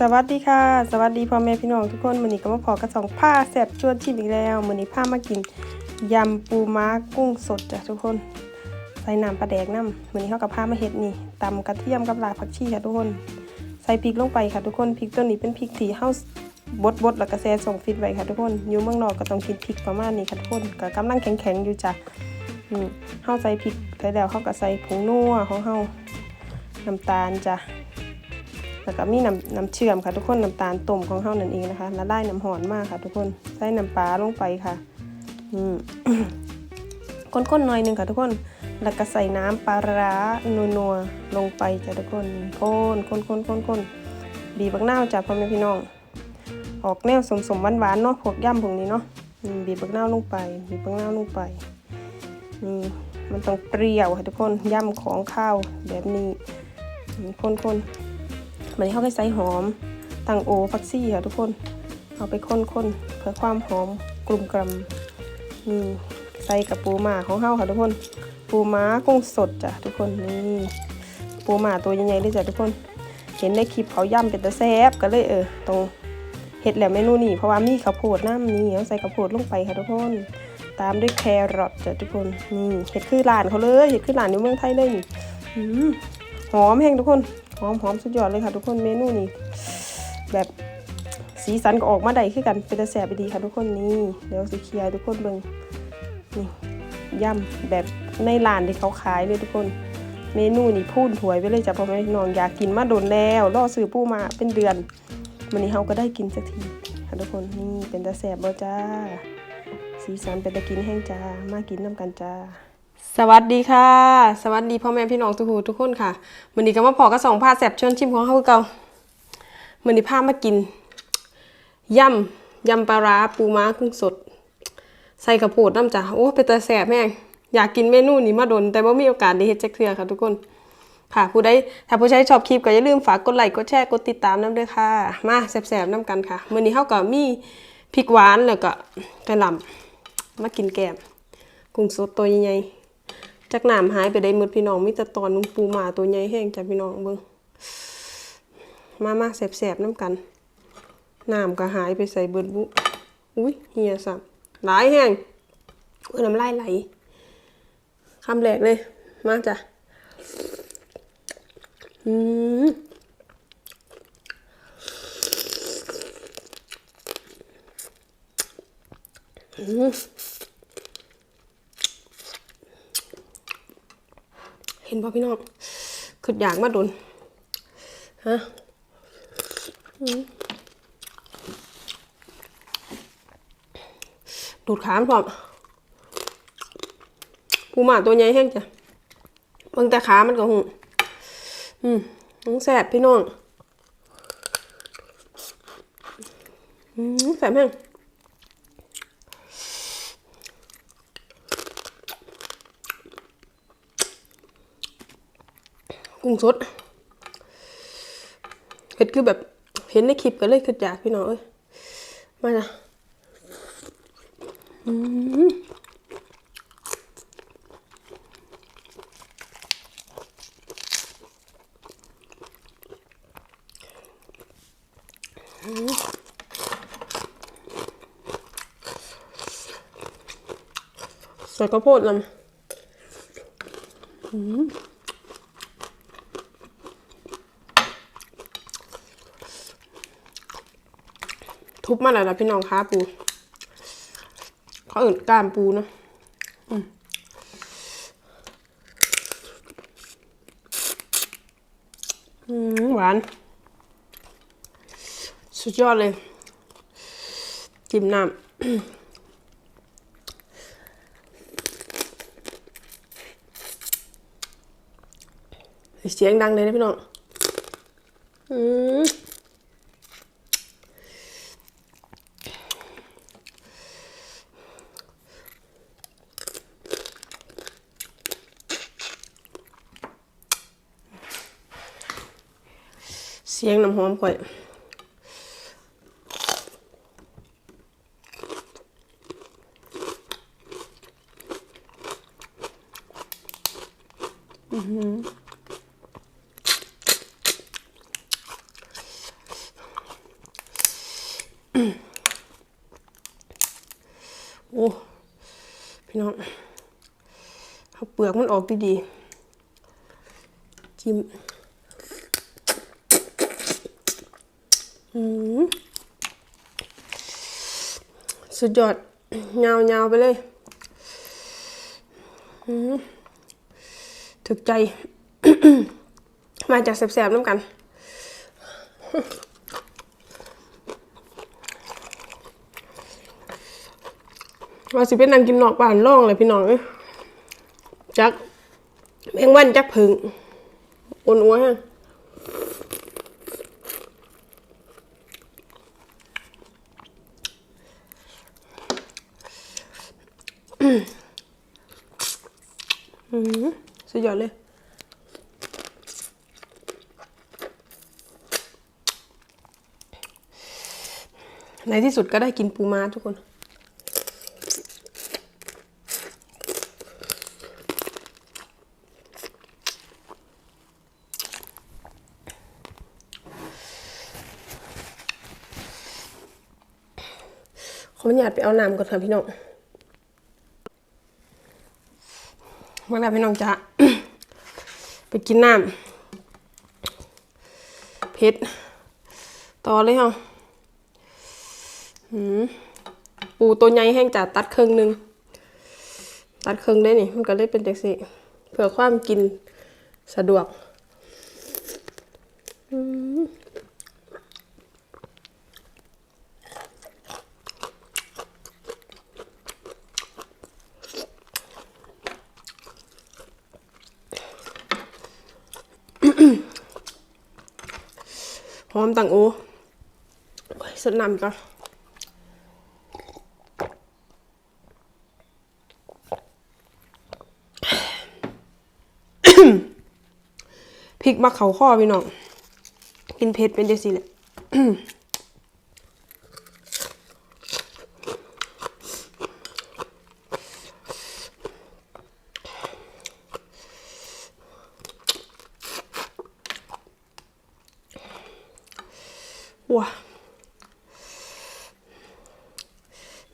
สวัสดีค่ะ สวัสดีพ่อแม่พี่น้องทุกคนมื้อนี้ก็มาพอกับสองผ้าแซ่บชวนชิมอีกแล้วมื้อนี้ผ้ามากินยำปูม้ากุ้งสดจ้ะทุกคน ใส่น้ำปลาแดกน้ำมื้อนี้เข้ากับผ้ามาเฮ็ดนี่ตำกระเทียมกับรากผักชีค่ะทุกคน ใส่พริกลงไปค่ะทุกคนพริกตัวนี้เป็นพริกที่เฮาบดบดๆแล้วก็แซ่ส่งฟิตไว้ค่ะทุกคนอยู่เมืองนอกก็ต้องกินพริกประมาณนี้ค่ะทุกคนก็กำลังแข็งๆอยู่จ้ะอืมเฮาใส่พริกใส่แล้วเฮาก็ใส่ผงนัวของเฮาน้ำตาลจ้ะ แล้วก็มีน้ำน้ำเชื่อมค่ะทุกคนน้ำตาลต้มของเฮานั่นเองนะคะแล้วได้น้ำหอนมากค่ะ ทุกคนใส่น้ำปลาลงไปค่ะอืมข้นๆหน่อยหนึงค่ะทุกคนแล้วก็ใส่น้ำปลาร้านัวๆลงไปจ้ะทุกคนคนคนคนคนคนบีบบักนาวจ้ะพ่อแม่พี่น้อง ออกแนวสมๆหวานๆเนาะพวกย่ำพวกนี้เนาะบีบบักนาวลงไป บีบบักนาวลงไปนี่มันต้องเปรี้ยวค่ะทุกคนย่ำของข้าวแบบนี้อืมคนๆ มันนี้เขาไปใส่หอมตังโอฟักซี่ค่ะทุกคน เอาไปค้นๆเพื่อความหอมกลุ่มกลำนี่ใส่กับปูหมาของเฮาค่ะทุกคน ปูม้ากุ้งสดจ้ะทุกคนนี่ปูหมาตัวใหญ่ๆเลยจ้ะทุกคน เห็นในคลิปเขาย่ำเป็นตะแซบก็เลยเออตรงเห็ดแหลมเมนูนี่เพราะว่ามีข้าวโพดน้ำนี่เอาใส่ข้าวโพดลงไปค่ะทุกคน ตามด้วยแครอทจ้ะทุกคนนี่เห็ดคือร้านเขาเลยเห็ดคือร้านในเมืองไทยเลยนี่หอมแห้งทุกคน อมหอมสุดยอดเลยค่ะ ทุกคนเมนูนี้แบบสีสันก็ออกมาได้คือกันเป็นตะแสบไปดีค่ะทุกคนนี่เดี๋ยวสิเคลียร์ทุกคนเบิ่งนี่ย่ำแบบในร้านที่เขาขายเลยทุกคน เมนูนี่พูนถวยไปเลยจ้ะพ่อแม่น้องอยากกินมาโดนแล้วรอซื้อปูมาเป็นเดือนวันนี้เฮาก็ได้กินสักทีค่ะทุกคนนี่เป็นตะแสบบ่จ้าสีสันเป็นตะกินแห้งจ้ามากินน้ำกันจ้า สวัสดีค่ะ สวัสดีพ่อแม่พี่น้องทุกหูทุกคนค่ะมื้อนี้ก็มาพอกับสองผ้าแซ่บชวนชิมของเฮาเก่ามื้อนี้พามากินยำยำปลาร้าปูม้ากุ้งสด ใส่กระโพดน้ำจ้ะโอ้เป็นตาแซ่บแม่งอยากกินเมนูนี้มาโดนแต่ว่ามีโอกาสได้เฮ็ดจักเทือค่ะทุกคน ค่ะผู้ใดถ้าผู้ใช้ชอบคลิปก็อย่าลืมฝากกดไลค์กดแชร์กดติดตามน้ำด้วยค่ะ มาแซ่บๆน้ำกันค่ะมือนี้เฮาก็มีพริกหวานแล้วก็กระหล่ำมากินแกมกุ้งสดตัวใหญ่ จากน้ำหายไปได้หมดพี่น้องมีแต่ตอนนุงปูหมาตัวใหญ่แห้งจ้ะพี่น้องเบิ่งมามาแสบๆน้ำกันน้ำก็หายไปใส่เบิดบุอุ้ยเฮียสับหลายแห้งเอ้ยน้ำลายไหลคำแรกเลยมาจ้ะอืมอืม ห็นป่ะพี่น้องคืออยากมาโดนฮะดูดขามพร้อมปูหมาตัวใหญ่แห้งจ้ะเบางแต่ขามันก็หูอืมน้องแสบพี่น้อง อืมแสบแห้ง งสดเห็ดคือแบบเห็นในคลิปก็เลยคืออยากพี่น้องเอ้ยมาจ้ะใส่ข้าวโพดลำ ทุบมาแล้วนะพี่น้องค้าปูเขาอื่นกามปูนะอืมอืมหวาน สุดยอดเลย จิ้มน้ำเสียงดังเลยนะพี่น้อง อืม สียงน้ำหอมข่อยโอ้ พี่น้องเอาเปลือกมันออกดีๆจิ้ม สุดยอดยาวๆไปเลยถึกใจ มาจากแสบๆน้ำกัน ว่าสิเป็นนางกินนอกบ้านร่องเลยพี่น้องจักแมงวันจักผึ่งอ้วนอ้วนฮะอืมสุดยอดเลย ในที่สุดก็ได้กินปูม้าทุกคนขออนุญาตไปเอาน้ำก่อนค่ะพี่น้องมาแล้วพี่น้องจ้าไปกินน้ำเพชรต่อเลยเหรอ ปูตัวใหญ่แห้งจัดตัดครึ่งหนึ่งตัดครึ่งได้นี่ มันก็เลยเป็นจังสิเผื่อความกินสะดวกหอมตังโอ้ยสดน้ำก่อน พริกมาเขาข้อพี่น้อง กินเผ็ดเป็นจังซี่แหละว้า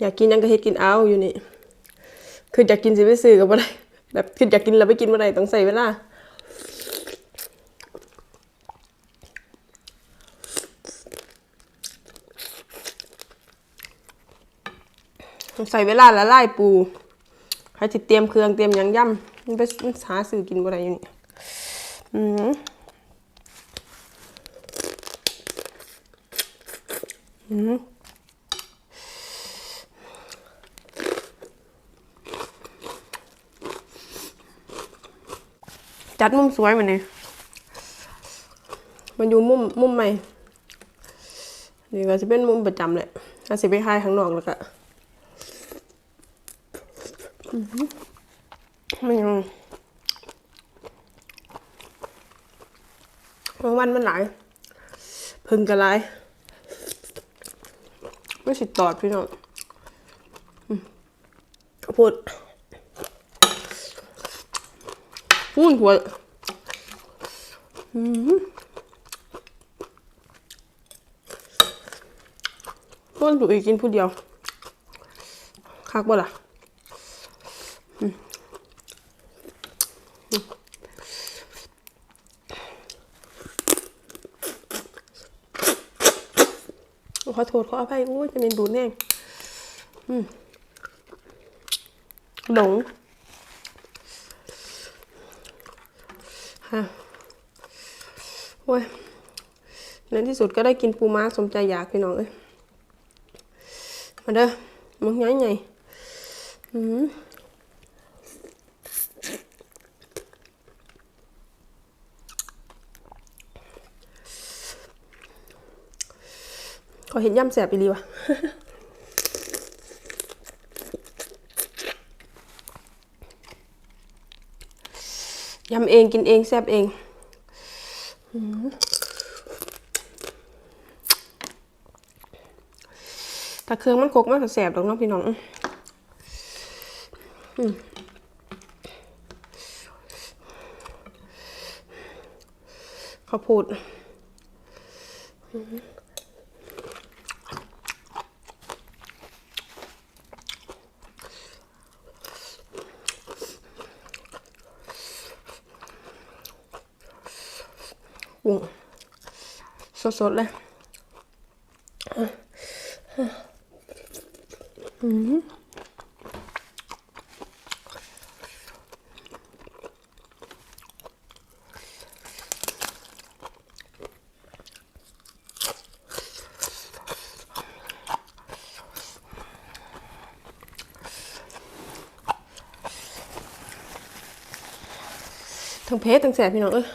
อยากกินยังก็เฮ็ดกินเอาอยู่นี่คืออยากกินสิไปซื้อก็บ่ได้แบบคืออยากกินแล้วไปกินบ่อได้ต้องใส่เวลา ต้อง ใส่เวลาละลายปูให้สิเตรียมเครื่องเตรียมยังย่ำมันไปหาซื้อกินบ่ได้อยู่นี่อืมจัดมุมสวยเหมือนนี้มันอยู่มุมมุมใหม่นี่ก็จะเป็นมุมประจำแหละถ้าสิไปคายข้างนอกแล้วก็ ไมันยังบางวันมันหลาย พึ่งกระไรไม่สิตอดพี่น้องพูดพูนหัวอืมพูนตัวอีกกินผู้เดียวคักบ่ล่ะอืมอืม ขอโทษขออภัยอุ้ยจะเป็นดูดแน่อืมหลงฮะโอ้ยในที่สุดก็ได้กินปูม้าสมใจอยากพี่น้องเอ้ยมาเด้อมึงย้ายไงอืม ขอเห็นย่ำแสบไปดีวะยำเองกินเองแซ่บเองอืมแต่เครื่องมันคกมากแสบดอกเน้องพี่น้องอืมข้าวโพด กุ้ง สดๆเลยอืมทั้งเพชรทั้งแสบพี่น้องเอ้ย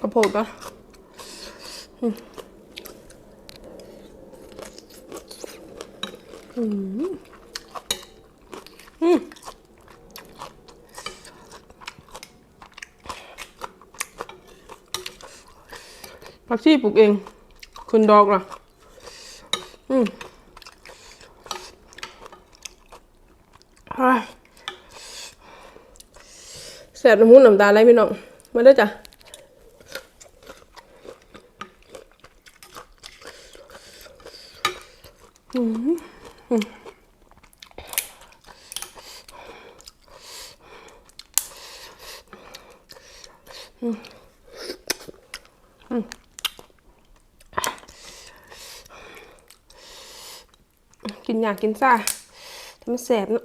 ข้าวโพด ก็อืมอืมอืมผักชีปลูกเอง คุณดอกล่ะ อืมอ้ายแสบน้ำมูกน้ำตาไหลพี่น้อง มาเด้อจ้ะ กินอยากกินซ่าทำมันแสบเนาะ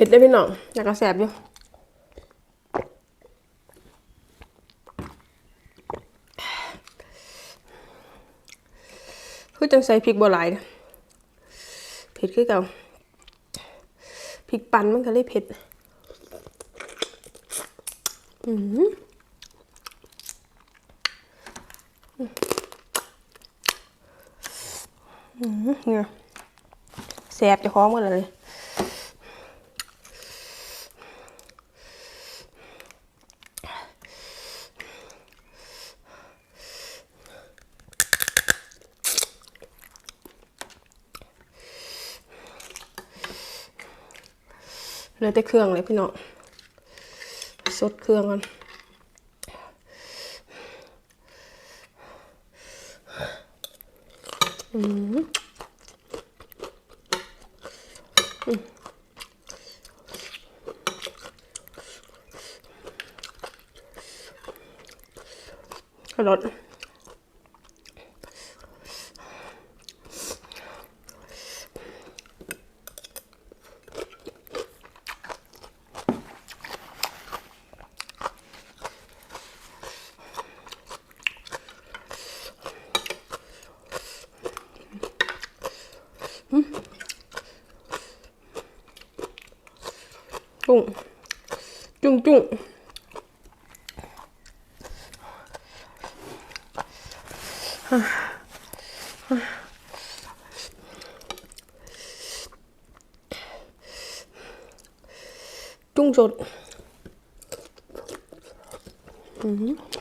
ผ็ดได้พี่น้องอยากกระแสบอยู่คือจังใส่พริกบัวลายนะเผ็ดคือเก่าพริกปั่นมันก็เลยเผ็ด อืมอืมเนี่ยแสบจะคล้องหมดเลย เลือแต่เครื่องเลยพี่น้องสดเครื่องกันอืมอืมกระโดดจุ้งจุ้งจุ้งจุ้งสดอืม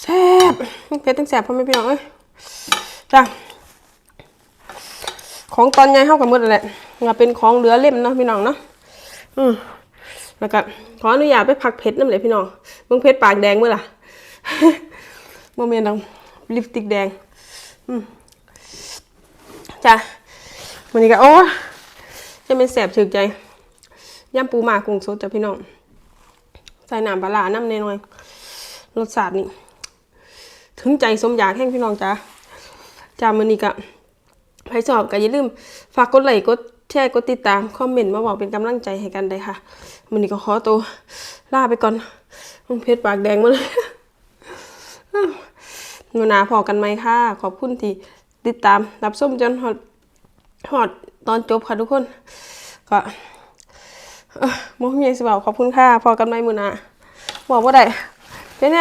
แซ่ บเผ็ดตั้งแซ่บพ่อแม่พี่น้องเอ้ยจ้ะของตอนใหญ่เท่ากันหมดนั่นแหละงาเป็นของเหลือเล่มเนาะพี่น้องเนาะอืมแล้วก็ขออนุญาตไปพักเพชรน้ำเลยพี่น้องเบ่งเพชรปากแดงเมื่อล่ะโมเมนต์ดังลิปสติกแดงอืมจ้ะวันนี้ก็โอ้จะเป็นแสบถึกใจย่ำปูหมากกุ้งสดจ้ะพี่น้อง ใส่น้ำปลาร้าน้ำเนยหน่อยรสชาตินี่ ถึงใจสมอยากแห้งพี่น้องจ้าจ้ามือนี้ก็ใครชอบก็อย่าลืม ฝากกดไลค์กดแชร์กดติดตามคอมเมนต์มาบอกเป็นกำลังใจให้กันได้ค่ะมือนี้ก็ขอตัวลาไปก่อนมันเพชรปากแดงมาเลยมือหนาพอกันไหมค่ะ ขอบคุณที่ติดตามรับส้มจนหอดหอดตอนจบค่ะทุกคน ก็เออมมีสิบอกขอบคุณค่ะ พอกันไหมมือนาบอกว่าได้เป็นไง